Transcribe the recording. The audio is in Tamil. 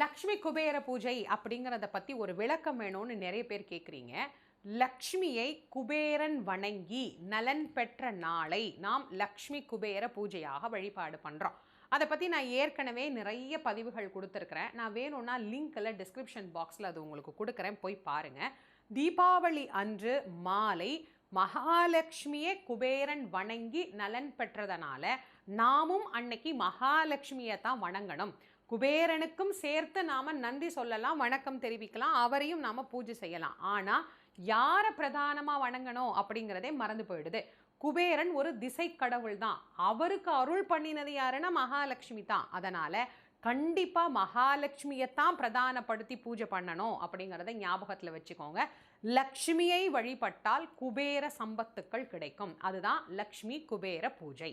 லக்ஷ்மி குபேர பூஜை அப்படிங்கிறத பற்றி ஒரு விளக்கம் வேணும்னு நிறைய பேர் கேட்குறீங்க லக்ஷ்மியை குபேரன் வணங்கி நலன் பெற்ற நாளை நாம் லக்ஷ்மி குபேர பூஜையாக வழிபாடு பண்ணுறோம் அதை பற்றி நான் ஏற்கனவே நிறைய பதிவுகள் கொடுத்துருக்குறேன். நான் வேணும்னா லிங்க்கில் டிஸ்கிரிப்ஷன் பாக்ஸில் அது உங்களுக்கு கொடுக்குறேன். போய் பாருங்கள் தீபாவளி அன்று மாலை மகாலட்சுமியை குபேரன் வணங்கி நலன் பெற்றதனால நாமும் அன்னைக்கு மகாலட்சுமியை தான் வணங்கணும். குபேரனுக்கும் சேர்த்து நாம நன்றி சொல்லலாம் வணக்கம் தெரிவிக்கலாம் அவரையும் நாம் பூஜை செய்யலாம். ஆனால் யாரை பிரதானமாக வணங்கணும் அப்படிங்கிறதே மறந்து போயிடுது. குபேரன் ஒரு திசை கடவுள் தான். அவருக்கு அருள் பண்ணினது யாருன்னா மகாலட்சுமி தான். அதனால் கண்டிப்பாக மகாலட்சுமியை தான் பிரதானப்படுத்தி பூஜை பண்ணணும் அப்படிங்கிறத ஞாபகத்தில் வச்சுக்கோங்க. லக்ஷ்மியை வழிபட்டால் குபேர சம்பத்துக்கள் கிடைக்கும். அதுதான் லக்ஷ்மி குபேர பூஜை.